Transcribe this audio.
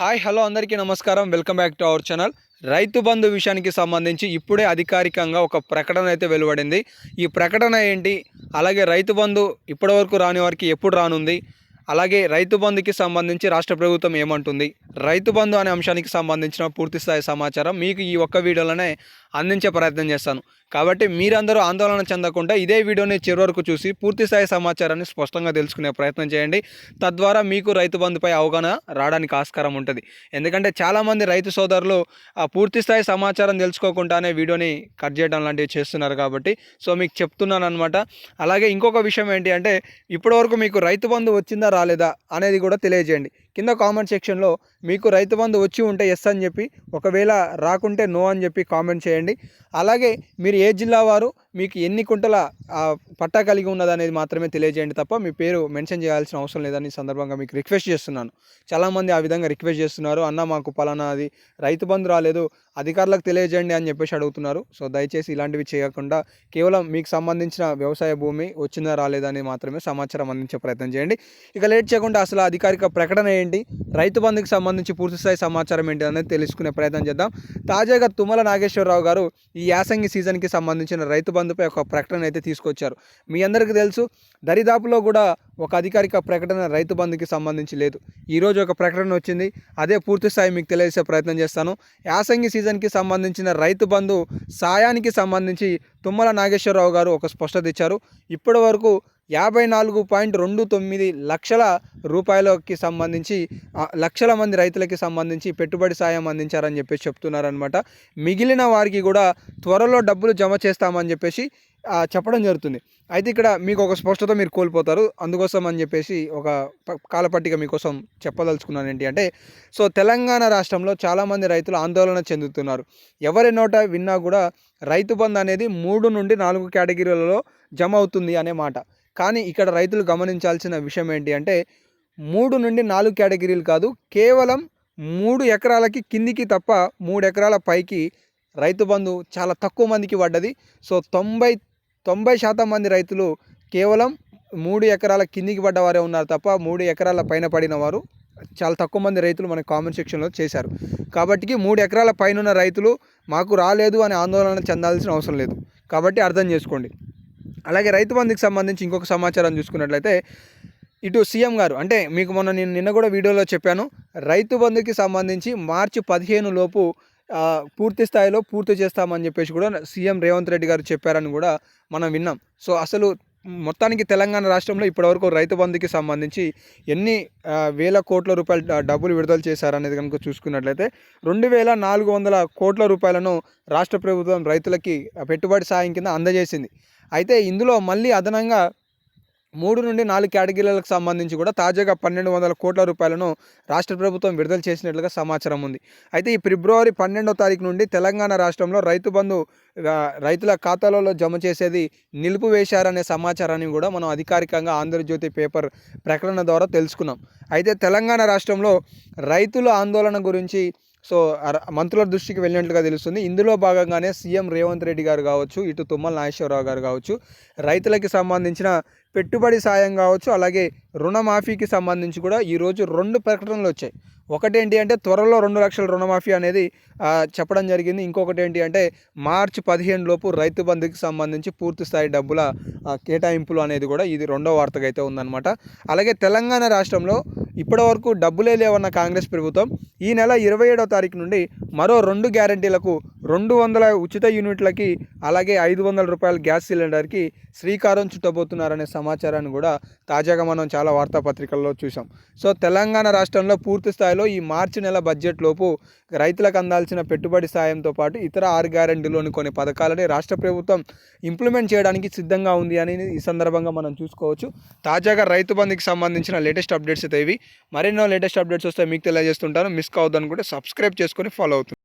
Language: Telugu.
హాయ్ హలో అందరికీ నమస్కారం. Welcome back to our channel. Rythu Bandhu విషయానికి సంబంధించి ఇప్పుడే అధికారికంగా ఒక ప్రకటన అయితే వెలువడింది. ఈ ప్రకటన ఏంటి? అలాగే రైతు బంధు ఇప్పటివరకు రాని వారికి ఎప్పుడు రానుంది? అలాగే రైతు బంధుకి సంబంధించి రాష్ట్ర ప్రభుత్వం ఏమంటుంది? రైతు బంధు అనే అంశానికి సంబంధించిన పూర్తిస్థాయి సమాచారం మీకు ఈ ఒక్క వీడియోలోనే అందించే ప్రయత్నం చేస్తాను. కాబట్టి మీరందరూ ఆందోళన చెందకుండా ఇదే వీడియోని చివరి వరకు చూసి పూర్తి స్థాయి సమాచారాన్ని స్పష్టంగా తెలుసుకునే ప్రయత్నం చేయండి. తద్వారా మీకు రైతు బంధుపై అవగాహన రావడానికి ఆస్కారం ఉంటుంది. ఎందుకంటే చాలామంది రైతు సోదరులు ఆ పూర్తి స్థాయి సమాచారం తెలుసుకోకుండానే వీడియోని కట్ చేయడం లాంటివి చేస్తున్నారు కాబట్టి సో మీకు చెప్తున్నాను అనమాట అలాగే ఇంకొక విషయం ఏంటి అంటే ఇప్పటివరకు మీకు రైతు బంధు వచ్చిందా రాలేదా అనేది కూడా తెలియజేయండి. కింద కామెంట్ సెక్షన్లో మీకు రైతు బంధు వచ్చి ఉంటే ఎస్ అని చెప్పి ఒకవేళ రాకుంటే నో అని చెప్పి కామెంట్ చేయండి. అలాగే మీరు ఏ జిల్లా వారు మీకు ఎన్ని కుంటల పట్టా కలిగి ఉన్నది అనేది మాత్రమే తెలియజేయండి తప్ప మీ పేరు మెన్షన్ చేయాల్సిన అవసరం లేదని సందర్భంగా మీకు రిక్వెస్ట్ చేస్తున్నాను. చాలామంది ఆ విధంగా రిక్వెస్ట్ చేస్తున్నారు. అన్న మాకు పలానా అది రైతు బంధు రాలేదు అధికారులకు తెలియజేయండి అని చెప్పేసి అడుగుతున్నారు. సో దయచేసి ఇలాంటివి చేయకుండా కేవలం మీకు సంబంధించిన వ్యవసాయ భూమి వచ్చిందా రాలేదా అని మాత్రమే సమాచారం అందించే ప్రయత్నం చేయండి. ఇక లేట్ చేయకుండా అసలు అధికారిక ప్రకటన ఏంటి? రైతు బంధుకి సంబంధించి పూర్తి స్థాయి సమాచారం ఏంటి అనేది తెలుసుకునే ప్రయత్నం చేద్దాం. తాజాగా తుమ్మల నాగేశ్వరరావు గారు ఈ యాసంగి సీజన్కి సంబంధించిన రైతు బంధుపై ఒక ప్రకటన అయితే తీసుకొచ్చారు. మీ అందరికీ తెలుసు దరిదాపులో కూడా ఒక అధికారిక ప్రకటన రైతు బంధుకి సంబంధించి లేదు. ఈరోజు ఒక ప్రకటన వచ్చింది. అదే పూర్తి స్థాయి మీకు తెలియజేసే ప్రయత్నం చేస్తాను. యాసంగి సీజన్కి సంబంధించిన రైతు బంధు సాయానికి సంబంధించి తుమ్మల నాగేశ్వరరావు గారు ఒక స్పష్టత ఇచ్చారు. ఇప్పటి వరకు యాభై నాలుగు పాయింట్ రెండు తొమ్మిది లక్షల రూపాయలకి సంబంధించి లక్షల మంది రైతులకి సంబంధించి పెట్టుబడి సాయం అందించారని చెప్పేసి చెప్తున్నారనమాట మిగిలిన వారికి కూడా త్వరలో డబ్బులు జమ చేస్తామని చెప్పేసి చెప్పడం జరుగుతుంది. అయితే ఇక్కడ మీకు ఒక స్పష్టత మీరు కోల్పోతారు. అందుకోసం అని చెప్పేసి ఒక కాలపట్టిక మీకోసం చెప్పదలుచుకున్నాను ఏంటి అంటే సో తెలంగాణ రాష్ట్రంలో చాలామంది రైతులు ఆందోళన చెందుతున్నారు. ఎవరి నోట విన్నా కూడా రైతు బంధు అనేది మూడు నుండి నాలుగు కేటగిరీలలో జమ అవుతుంది అనే మాట. కానీ ఇక్కడ రైతులు గమనించాల్సిన విషయం ఏంటి అంటే మూడు నుండి నాలుగు కేటగిరీలు కాదు కేవలం మూడు ఎకరాలకి కిందికి తప్ప మూడు ఎకరాల పైకి రైతు బంధు చాలా తక్కువ మందికి పడ్డది. సో తొంభై తొంభై శాతం మంది రైతులు కేవలం మూడు ఎకరాల కిందికి పడ్డవారే ఉన్నారు తప్ప మూడు ఎకరాల పైన పడిన వారు చాలా తక్కువ మంది రైతులు మన కామెంట్ సెక్షన్లో చేశారు. కాబట్టి మూడు ఎకరాల పైన ఉన్న రైతులు మాకు రాలేదు అని ఆందోళన చెందాల్సిన అవసరం లేదు. కాబట్టి అర్థం చేసుకోండి. అలాగే రైతు బంధుకి సంబంధించి ఇంకొక సమాచారం చూసుకున్నట్లయితే ఇటు సీఎం గారు అంటే మీకు మొన్న నేను నిన్న కూడా వీడియోలో చెప్పాను రైతు బంధుకి సంబంధించి మార్చి పదిహేను లోపు పూర్తి స్థాయిలో పూర్తి చేస్తామని చెప్పేసి కూడా సీఎం రేవంత్ రెడ్డి గారు చెప్పారని కూడా మనం విన్నాం. సో అసలు మొత్తానికి తెలంగాణ రాష్ట్రంలో ఇప్పటివరకు రైతు బంధుకి సంబంధించి ఎన్ని వేల కోట్ల రూపాయలు డబ్బులు విడుదల చేశారనేది కనుక చూసుకున్నట్లయితే రెండు వేల నాలుగు వందల కోట్ల రూపాయలను రాష్ట్ర ప్రభుత్వం రైతులకి పెట్టుబడి సాయం కింద అందజేసింది. అయితే ఇందులో మళ్ళీ అదనంగా మూడు నుండి నాలుగు కేటగిరీలకు సంబంధించి కూడా తాజాగా పన్నెండు వందల కోట్ల రూపాయలను రాష్ట్ర ప్రభుత్వం విడుదల చేసినట్లుగా సమాచారం ఉంది. అయితే ఈ ఫిబ్రవరి పన్నెండో తారీఖు నుండి తెలంగాణ రాష్ట్రంలో రైతు బంధు రైతుల ఖాతాలలో జమ చేసేది నిలిపివేశారనే సమాచారాన్ని కూడా మనం అధికారికంగా ఆంధ్రజ్యోతి పేపర్ ప్రకటన ద్వారా తెలుసుకున్నాం. అయితే తెలంగాణ రాష్ట్రంలో రైతుల ఆందోళన గురించి సో మంత్రుల దృష్టికి వెళ్ళినట్లుగా తెలుస్తుంది. ఇందులో భాగంగానే సీఎం రేవంత్ రెడ్డి గారు కావచ్చు ఇటు తుమ్మల నాగేశ్వరరావు గారు కావచ్చు రైతులకి సంబంధించిన పెట్టుబడి సాయం కావచ్చు అలాగే రుణమాఫీకి సంబంధించి కూడా ఈరోజు రెండు ప్రకటనలు వచ్చాయి. ఒకటి ఏంటి అంటే త్వరలో రెండు లక్షల రుణమాఫీ అనేది చెప్పడం జరిగింది. ఇంకొకటి ఏంటి అంటే మార్చి పదిహేను లోపు రైతు బంధుకి సంబంధించి పూర్తి స్థాయి డబ్బుల కేటాయింపులు అనేది కూడా ఇది రెండో వార్తగా అయితే ఉందన్నమాట. అలాగే తెలంగాణ రాష్ట్రంలో ఇప్పటివరకు డబ్బులే లేవన్న కాంగ్రెస్ ప్రభుత్వం ఈ నెల ఇరవై ఏడవ తారీఖు నుండి మరో రెండు గ్యారంటీలకు రెండు వందల ఉచిత యూనిట్లకి అలాగే ఐదు వందల రూపాయల గ్యాస్ సిలిండర్కి శ్రీకారం చుట్టబోతున్నారనే సమాచారాన్ని కూడా తాజాగా మనం చాలా వార్తాపత్రికల్లో చూసాం సో తెలంగాణ రాష్ట్రంలో పూర్తి స్థాయిలో ఈ మార్చి నెల బడ్జెట్ లోపు రైతులకు అందాల్సిన పెట్టుబడి సాయంతో పాటు ఇతర ఆరు గ్యారెంటీలోని కొన్ని పథకాలని రాష్ట్ర ప్రభుత్వం ఇంప్లిమెంట్ చేయడానికి సిద్ధంగా ఉంది అని ఈ సందర్భంగా మనం చూసుకోవచ్చు. తాజాగా రైతు బంధుకి సంబంధించిన లేటెస్ట్ అప్డేట్స్ అయితే ఇవి. మరెన్నో లేటెస్ట్ అప్డేట్స్ వస్తే మీకు తెలియజేస్తుంటాను. మిస్ కావద్దు అనుకుంటే సబ్స్క్రైబ్ చేసుకొని ఫాలో అవుతుంది